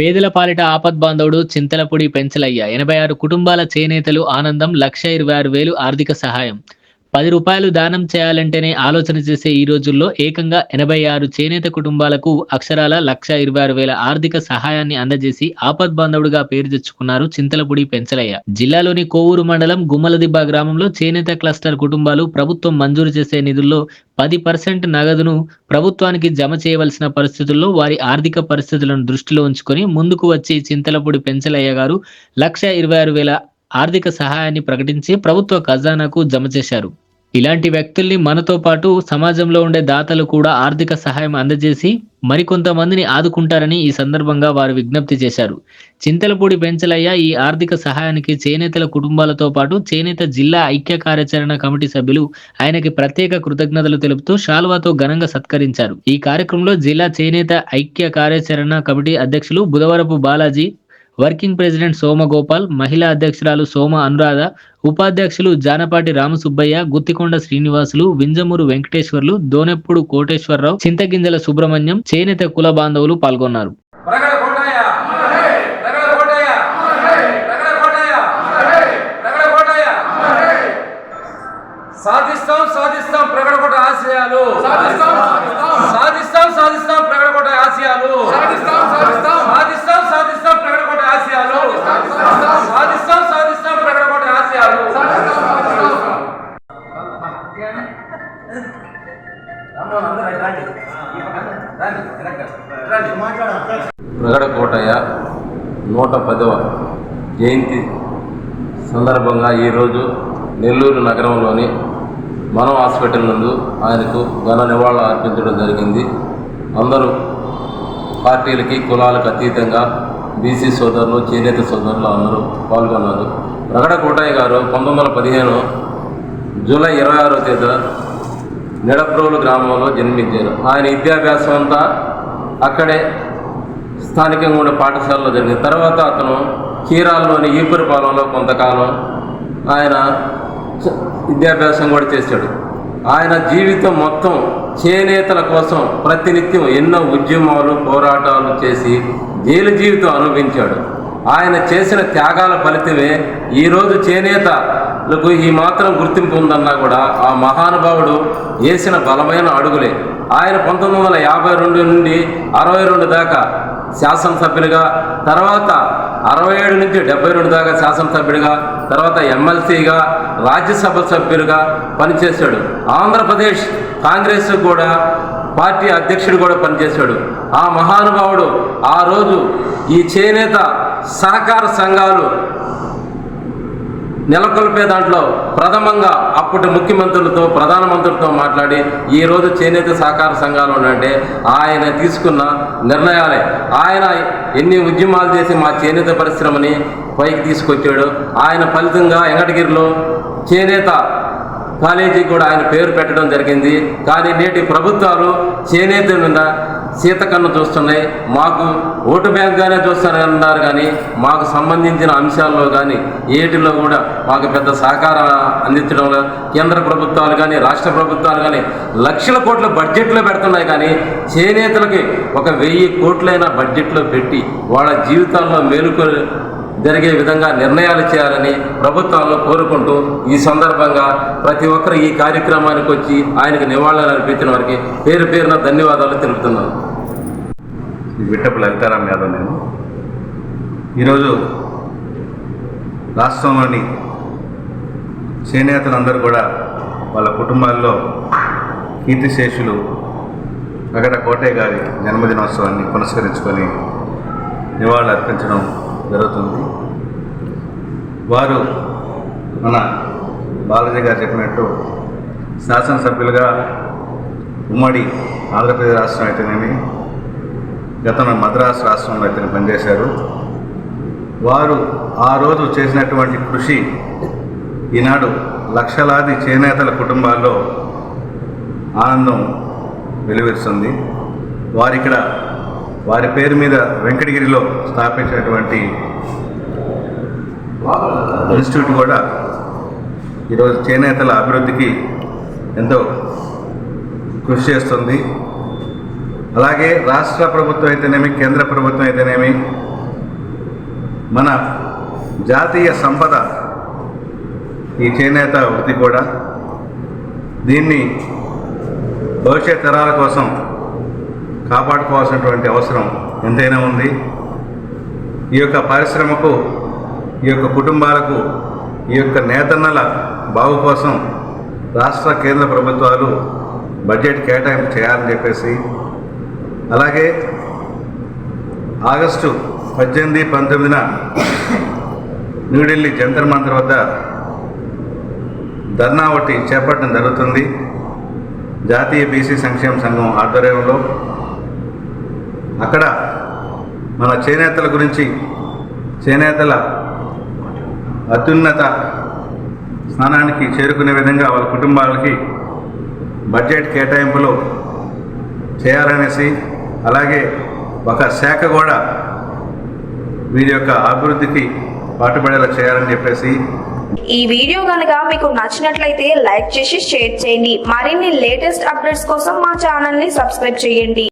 పేదల పాలిట ఆపద్బాంధవుడు చింతలపూడి పెంచలయ్య ఎనభై ఆరు కుటుంబాల చేనేతలు ఆనందం లక్ష ఇరవై ఆరు వేలు ఆర్థిక సహాయం. పది రూపాయలు దానం చేయాలంటేనే ఆలోచన చేసే ఈ రోజుల్లో ఏకంగా ఎనభై ఆరు చేనేత కుటుంబాలకు అక్షరాల లక్ష ఇరవై ఆరు వేల ఆర్థిక సహాయాన్ని అందజేసి ఆపద్బాంధవుడిగా పేరు తెచ్చుకున్నారు చింతలపూడి పెంచలయ్య. జిల్లాలోని కోవూరు మండలం గుమ్మలదిబ్బ గ్రామంలో చేనేత క్లస్టర్ కుటుంబాలు ప్రభుత్వం మంజూరు చేసే నిధుల్లో పది పర్సెంట్ నగదును ప్రభుత్వానికి జమ చేయవలసిన పరిస్థితుల్లో వారి ఆర్థిక పరిస్థితులను దృష్టిలో ఉంచుకొని ముందుకు వచ్చి చింతలపూడి పెంచలయ్య గారు లక్ష ఇరవై ఆరు వేల ఆర్థిక సహాయాన్ని ప్రకటించి ప్రభుత్వ ఖజానాకు జమ చేశారు. ఇలాంటి వ్యక్తుల్ని మనతో పాటు సమాజంలో ఉండే దాతలు కూడా ఆర్థిక సహాయం అందజేసి మరికొంతమందిని ఆదుకుంటారని ఈ సందర్భంగా వారు విజ్ఞప్తి చేశారు. చింతలపూడి పెంచలయ్య ఈ ఆర్థిక సహాయానికి చేనేతల కుటుంబాలతో పాటు చేనేత జిల్లా ఐక్య కార్యాచరణ కమిటీ సభ్యులు ఆయనకి ప్రత్యేక కృతజ్ఞతలు తెలుపుతూ శాల్వాతో ఘనంగా సత్కరించారు. ఈ కార్యక్రమంలో జిల్లా చేనేత ఐక్య కార్యాచరణ కమిటీ అధ్యక్షులు బుధవరపు బాలాజీ వర్కింగ్ ప్రెసిడెంట్ సోమగోపాల్ మహిళా అధ్యక్షురాలు సోమ అనురాధ ఉపాధ్యక్షులు జానపాటి రామసుబ్బయ్య గుత్తికొండ శ్రీనివాసులు వింజమూరు వెంకటేశ్వర్లు దోనెప్పుడు కోటేశ్వరరావు చింతగింజల సుబ్రహ్మణ్యం చేనేత కుల బాంధవులు పాల్గొన్నారు. సాధిస్తాం సాధిస్తాం ప్రగడకోట ఆశయాలు సాధిస్తాం, సాధిస్తాం. సాధిస్తాం సాధిస్తాం ప్రగడకోట ఆశయాలు సాధిస్తాం. సాధిస్తాం సాధిస్తాం ప్రగడకోట ఆశయాలు ప్రగడ కోటయ్య నూట పదవ జయంతి సందర్భంగా ఈరోజు నెల్లూరు నగరంలోని మనం హాస్పిటల్ నందు ఆయనకు ఘన నివాళులు అర్పించడం జరిగింది. అందరూ పార్టీలకి కులాలకు అతీతంగా బీసీ సోదరులు చేనేత సోదరులు అందరూ పాల్గొన్నారు. ప్రగడ కోటయ్య గారు పంతొమ్మిది వందల పదిహేను జూలై ఇరవై ఆరో తేదీ నిడప్రోలు గ్రామంలో జన్మించారు. ఆయన విద్యాభ్యాసం అంతా అక్కడే స్థానికంగా ఉండే పాఠశాలలో జరిగింది. తర్వాత అతను చీరాల్లోని ఈపురపాలెంలో కొంతకాలం ఆయన విద్యాభ్యాసం కూడా చేశాడు. ఆయన జీవితం మొత్తం చేనేతల కోసం ప్రతినిత్యం ఎన్నో ఉద్యమాలు పోరాటాలు చేసి జైలు జీవితం అనుభవించాడు. ఆయన చేసిన త్యాగాల ఫలితమే ఈరోజు చేనేత చేనేతలకు ఈ మాత్రం గుర్తింపు ఉందన్నా కూడా ఆ మహానుభావుడు వేసిన బలమైన అడుగులే. ఆయన పంతొమ్మిది వందల యాభై రెండు నుండి అరవై రెండు దాకా శాసనసభ్యులుగా తర్వాత అరవై ఏడు నుంచి డెబ్బై రెండు దాకా శాసనసభ్యుడిగా తర్వాత ఎమ్మెల్సీగా రాజ్యసభ సభ్యులుగా పనిచేశాడు. ఆంధ్రప్రదేశ్ కాంగ్రెస్ కూడా పార్టీ అధ్యక్షుడు కూడా పనిచేశాడు. ఆ మహానుభావుడు ఆ రోజు ఈ చేనేత సహకార సంఘాలు నెలకొల్పే దాంట్లో ప్రథమంగా అప్పటి ముఖ్యమంత్రులతో ప్రధానమంత్రులతో మాట్లాడి ఈ రోజు చేనేత సహకార సంఘాలు అంటే ఆయన తీసుకున్న నిర్ణయాలే. ఆయన ఎన్ని ఉద్యమాలు చేసి మా చేనేత పరిశ్రమని పైకి తీసుకొచ్చాడు ఆయన ఫలితంగా వెంకటగిరిలో చేనేత కాలేజీ కూడా ఆయన పేరు పెట్టడం జరిగింది. కానీ నేటి ప్రభుత్వాలు చేనేత మీద సీతకన్ను చూస్తున్నాయి. మాకు ఓటు బ్యాంక్గానే చూస్తారన్నారు కానీ మాకు సంబంధించిన అంశాల్లో కానీ ఏటిలో కూడా మాకు పెద్ద సహకారం అందించడంలో కేంద్ర ప్రభుత్వాలు కానీ రాష్ట్ర ప్రభుత్వాలు కానీ లక్షల కోట్ల బడ్జెట్లో పెడుతున్నాయి కానీ చేనేతలకి ఒక వెయ్యి కోట్లైన బడ్జెట్లో పెట్టి వాళ్ళ జీవితాల్లో మేలుకొని జరిగే విధంగా నిర్ణయాలు చేయాలని ప్రభుత్వాలను కోరుకుంటూ ఈ సందర్భంగా ప్రతి ఒక్కరు ఈ కార్యక్రమానికి వచ్చి ఆయనకు నివాళులు అర్పించిన వారికి పేరు పేరున ధన్యవాదాలు తెలుపుతున్నాను. ఈ విట్టపు లలితారాం యాదవ్ నేను. ఈరోజు రాష్ట్రంలోని చేనేతలందరూ కూడా వాళ్ళ కుటుంబాల్లో కీర్తిశేషులు ప్రగడ కోటయ్య గారి జన్మదినోత్సవాన్ని పునస్కరించుకొని నివాళులు అర్పించడం జరుగుతుంది. వారు మన బాలాజీ గారు చెప్పినట్టు శాసనసభ్యులుగా ఉమ్మడి ఆంధ్రప్రదేశ్ రాష్ట్రం అయితేనేమి గతంలో మద్రాసు రాష్ట్రంలో అయితే పనిచేశారు. వారు ఆ రోజు చేసినటువంటి కృషి ఈనాడు లక్షలాది చేనేతల కుటుంబాల్లో ఆనందం వెలువరుస్తుంది. వారిక్కడ వారి పేరు మీద వెంకటగిరిలో స్థాపించినటువంటి ఇన్స్టిట్యూట్ కూడా ఈరోజు చేనేతల అభివృద్ధికి ఎంతో కృషి చేస్తుంది. అలాగే రాష్ట్ర ప్రభుత్వం అయితేనేమి కేంద్ర ప్రభుత్వం అయితేనేమి మన జాతీయ సంపద ఈ చేనేత వృత్తి కూడా దీన్ని భవిష్యత్ తరాల కోసం కాపాడుకోవాల్సినటువంటి అవసరం ఎంతైనా ఉంది. ఈ యొక్క పరిశ్రమకు ఈ యొక్క కుటుంబాలకు ఈ యొక్క నేతన్నల బాగు కోసం రాష్ట్ర కేంద్ర ప్రభుత్వాలు బడ్జెట్ కేటాయింపు చేయాలని చెప్పేసి అలాగే ఆగస్టు పద్దెనిమిది పంతొమ్మిదిన న్యూఢిల్లీ జంతర్ మంతర్ వద్ద ధర్నా ఒకటి చేపట్టడం జరుగుతుంది. జాతీయ బీసీ సంక్షేమ సంఘం ఆధ్వర్యంలో. అక్కడ మన చేనేతల గురించి చేనేతల అత్యున్నత స్థానానికి చేరుకునే విధంగా వాళ్ళ కుటుంబాలకి బడ్జెట్ కేటాయింపులు చేయాలనేసి అలాగే ఒక శాఖ కూడా వీరి యొక్క అభివృద్ధికి పాటుపడేలా చేయాలని చెప్పేసి ఈ వీడియో కనుక మీకు నచ్చినట్లయితే లైక్ చేసి షేర్ చేయండి. మరిన్ని లేటెస్ట్ అప్డేట్స్ కోసం మా ఛానల్ని సబ్స్క్రైబ్ చేయండి.